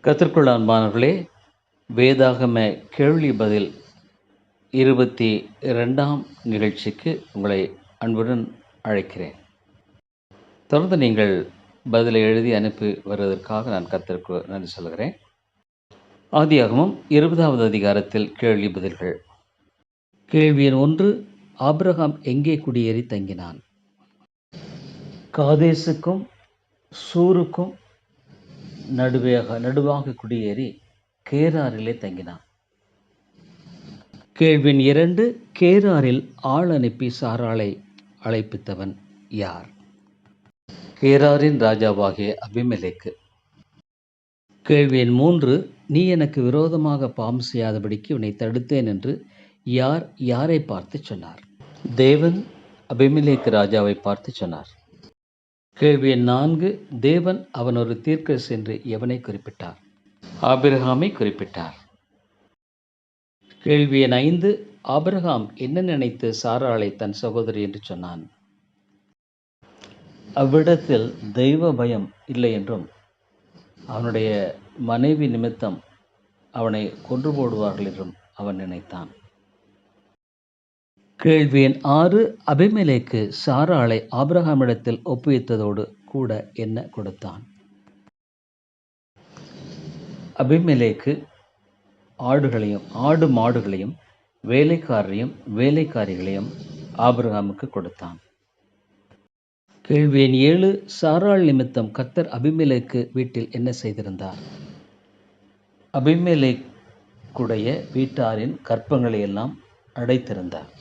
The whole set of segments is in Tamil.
கத்திற்குள் அன்பானவர்களே வேதாகம கேள்வி பதில் இருபத்தி இரண்டாம் நிகழ்ச்சிக்கு உங்களை அன்புடன் அழைக்கிறேன். தொடர்ந்து நீங்கள் பதிலை எழுதி அனுப்பி வருவதற்காக நான் கத்திற்கு நன்றி சொல்கிறேன். ஆதியாகமும் இருபதாவது அதிகாரத்தில் கேள்வி பதில்கள். கேள்வியின் ஒன்று ஆப்ரஹாம் எங்கே குடியேறி தங்கினான்? காதேசுக்கும் சூருக்கும் நடுவேக நடுவாக குடியேறி கேராரிலே தங்கினான். கேள்வின் இரண்டு கேராரில் ஆள் அனுப்பி சாராளை அழைப்பித்தவன் யார்? கேராரின் ராஜாவாகிய அபிமெலேக்கு. கேள்வி எண் மூன்று நீ எனக்கு விரோதமாக பாம் செய்யாதபடிக்கு உன்னை தடுத்தேன் என்று யார் யாரை பார்த்து சொன்னார்? தேவன் அபிமலேக்கு ராஜாவை பார்த்து சொன்னார். கேள்வி நான்கு தேவன் அவன் ஒரு தீர்க்கஸ் சென்று எவனை குறிப்பிட்டார்? ஆபிரகாமை குறிப்பிட்டார். கேள்வி எண் ஐந்து ஆபிரகாம் என்ன நினைத்து சாராளை தன் சகோதரி என்று சொன்னான்? அவ்விடத்தில் தெய்வ பயம் இல்லை என்றும் அவனுடைய மனைவி நிமித்தம் அவனை கொன்று போடுவார்கள் என்றும் அவன் நினைத்தான். கேள்வி எண் ஆறு அபிமலேக்கு சாராளை ஆபிரகாமிடத்தில் ஒப்புவித்ததோடு கூட என்ன கொடுத்தான்? அபிமலேக்கு ஆடுகளையும் ஆடு மாடுகளையும் வேலைக்காரரையும் வேலைக்காரிகளையும் ஆபிரகாமுக்கு கொடுத்தான். கேள்வி எண் ஏழு சாராள் நிமித்தம் கத்தர் அபிமெலேக்கு வீட்டில் என்ன செய்திருந்தார்? அபிமெலேக்குடைய வீட்டாரின் கற்பங்களை எல்லாம் அடைத்திருந்தார்.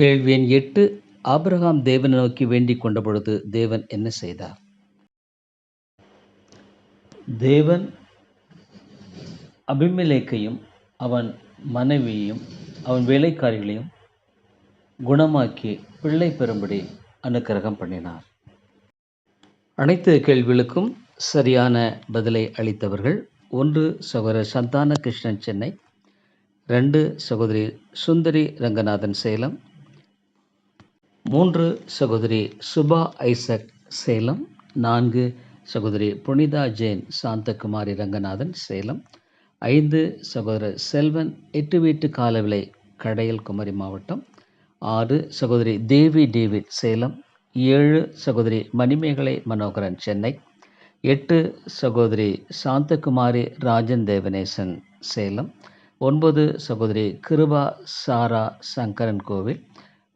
கேள்வி எண் எட்டு ஆபிரகாம் தேவனை நோக்கி வேண்டிக் கொண்ட பொழுது தேவன் என்ன செய்தார்? தேவன் அபிமெலேக்கையும் அவன் மனைவியையும் அவன் வேலைக்காரிகளையும் குணமாக்கி பிள்ளை பெறும்படி அனுக்கிரகம் பண்ணினார். அனைத்து கேள்விகளுக்கும் சரியான பதிலை அளித்தவர்கள் ஒன்று சகோதரர் சந்தான கிருஷ்ணன் சென்னை ரெண்டு சகோதரி சுந்தரி ரங்கநாதன் சேலம் மூன்று சகோதரி சுபா ஐசக் சேலம் நான்கு சகோதரி புனிதா ஜெயின் சாந்தகுமாரி ரங்கநாதன் சேலம் ஐந்து சகோதரர் செல்வன் எட்டு வீட்டு காலவிலை கடையல் குமரி மாவட்டம் ஆறு சகோதரி தேவி டேவிட் சேலம் ஏழு சகோதரி மணிமேகலை மனோகரன் சென்னை எட்டு சகோதரி சாந்தகுமாரி ராஜன் தேவநேசன் சேலம் ஒன்பது சகோதரி கிருபா சாரா சங்கரன் கோவில்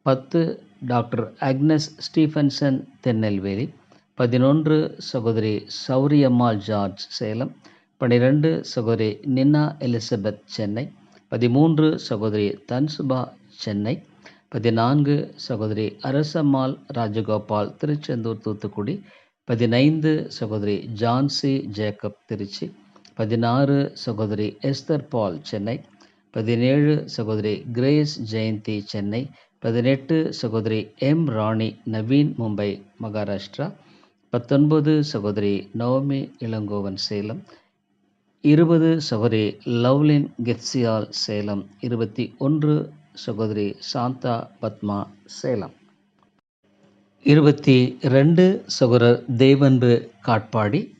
பத்து டாக்டர் அக்னஸ் ஸ்டீஃபன்சன் திருநெல்வேலி பதினொன்று சகோதரி சௌரியம்மாள் ஜார்ஜ் சேலம். பன்னிரெண்டு சகோதரி நின்னா எலிசபெத் சென்னை. பதிமூன்று சகோதரி தன்சுபா சென்னை. பதினான்கு சகோதரி அரசம்மாள் ராஜகோபால் திருச்செந்தூர் தூத்துக்குடி. பதினைந்து சகோதரி ஜான்சி ஜேக்கப் திருச்சி. பதினாறு சகோதரி எஸ்தர் பால் சென்னை. பதினேழு சகோதரி கிரேஸ் ஜெயந்தி சென்னை. பதினெட்டு சகோதரி எம் ராணி நவீன் மும்பை மகாராஷ்டிரா. பத்தொன்பது சகோதரி நவமி இளங்கோவன் சேலம். இருபது சகோதரி லவ்லின் கெட்சியால் சேலம். இருபத்தி ஒன்று சகோதரி சாந்தா பத்மா சேலம். இருபத்தி ரெண்டு சகோதரர் தேவன்பு காட்பாடி.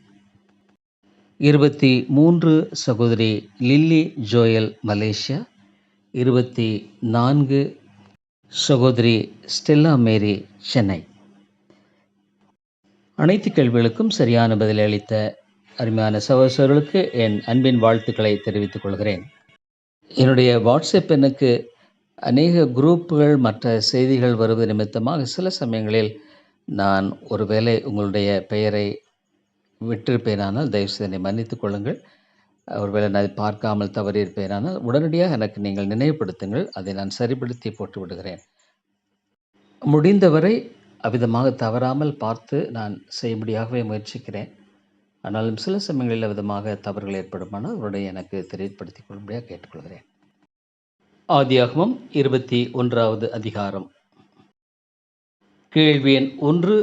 இருபத்தி மூன்று சகோதரி லில்லி ஜோயல் மலேசியா. இருபத்தி நான்கு சகோதரி ஸ்டெல்லா மேரி சென்னை. அனைத்து கேள்விகளுக்கும் சரியான பதில் அளித்த அருமையான சகோதரர்களுக்கு என் அன்பின் வாழ்த்துக்களை தெரிவித்துக் கொள்கிறேன். என்னுடைய வாட்ஸ்அப் எனக்கு அநேக குரூப்புகள் மற்ற செய்திகள் வருவது நிமித்தமாக சில சமயங்களில் நான் ஒருவேளை உங்களுடைய பெயரை விட்டிருப்பேனானால் தயவுசெய்து என்னை மன்னித்துக் கொள்ளுங்கள். ஒருவேளை நான் பார்க்காமல் தவறியிருப்பேனானால் உடனடியாக எனக்கு நீங்கள் நினைவுபடுத்துங்கள். அதை நான் சரிப்படுத்தி போட்டு விடுகிறேன். முடிந்தவரை அவ்விதமாக தவறாமல் பார்த்து நான் செய்யும்படியாகவே முயற்சிக்கிறேன். ஆனாலும் சில சமயங்களில் விதமாக தவறுகள் ஏற்படுமானால் அவருடைய எனக்கு தெரியப்படுத்திக் கொள்ளும்படியாக கேட்டுக்கொள்கிறேன். ஆதியாகமம் இருபத்தி ஒன்றாவது அதிகாரம். கேள்வி எண் ஒன்று.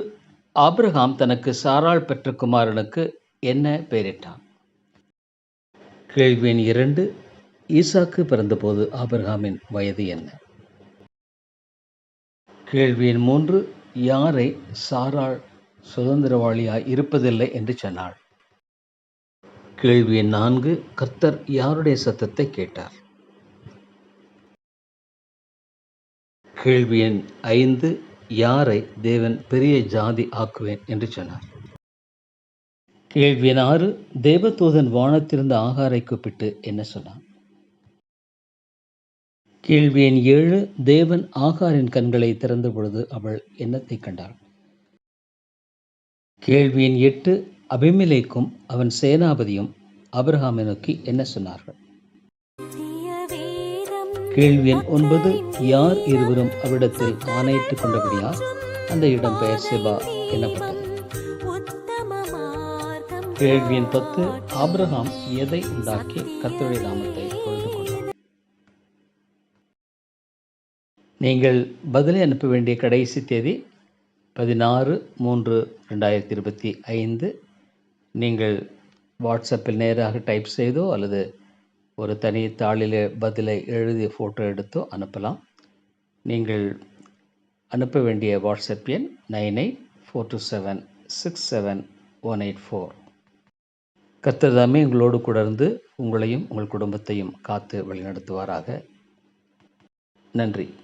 ஆபிரகாம் தனக்கு சாராள் பெற்ற குமாரனுக்கு என்ன பெயரிட்டான்? கேள்வி எண் இரண்டு ஈசாக்கு பிறந்தபோது ஆபிரகாமின் வயது என்ன? கேள்வி எண் மூன்று யாரை சாராள் சுதந்திரவாளியாய் இருப்பதில்லை என்று சொன்னாள்? கேள்வி எண் நான்கு கர்த்தர் யாருடைய சத்தத்தை கேட்டார்? கேள்வி எண் ஐந்து யாரை தேவன் பெரிய ஜாதி ஆக்குவேன் என்று சொன்னார்? கேள்வி ஆறு தேவதூதன் வானத்திலிருந்து ஆகாரை கூப்பிட்டு என்ன சொன்னான்? கேள்வி எண் ஏழு தேவன் ஆகாரின் கண்களை திறந்த பொழுது அவள் என்னத்தை கண்டாள்? கேள்வி எண் எட்டு அபிமிலைக்கும் அவன் சேனாபதியும் அபிரஹாமை நோக்கி என்ன சொன்னார்கள்? கேள்வி எண் ஒன்பது யார் இருவரும் அவரிடத்தில் ஆணையிட்டுக் கொண்டபடியால் அந்த இடம் பெயர் செபா எனப்பட்டது கேள்வி எண் பத்து ஆப்ரஹாம் எதை உண்டாக்கி கத்தருடைய நாமத்தை தொழுது கொண்டார்? நீங்கள் பதிலை அனுப்ப வேண்டிய கடைசி தேதி பதினாறு மூன்று ரெண்டாயிரத்தி இருபத்தி ஐந்து. நீங்கள் வாட்ஸ்அப்பில் நேராக டைப் செய்தோ அல்லது ஒரு தனி தாளில் பதிலை எழுதி ஃபோட்டோ எடுத்தோ அனுப்பலாம். நீங்கள் அனுப்ப வேண்டிய வாட்ஸ்அப் எண் nine eight four two seven six seven one eight four. கத்ததாமே உங்களோடு கூட இருந்து உங்களையும் உங்கள் குடும்பத்தையும் காத்து வழிநடத்துவாராக. நன்றி.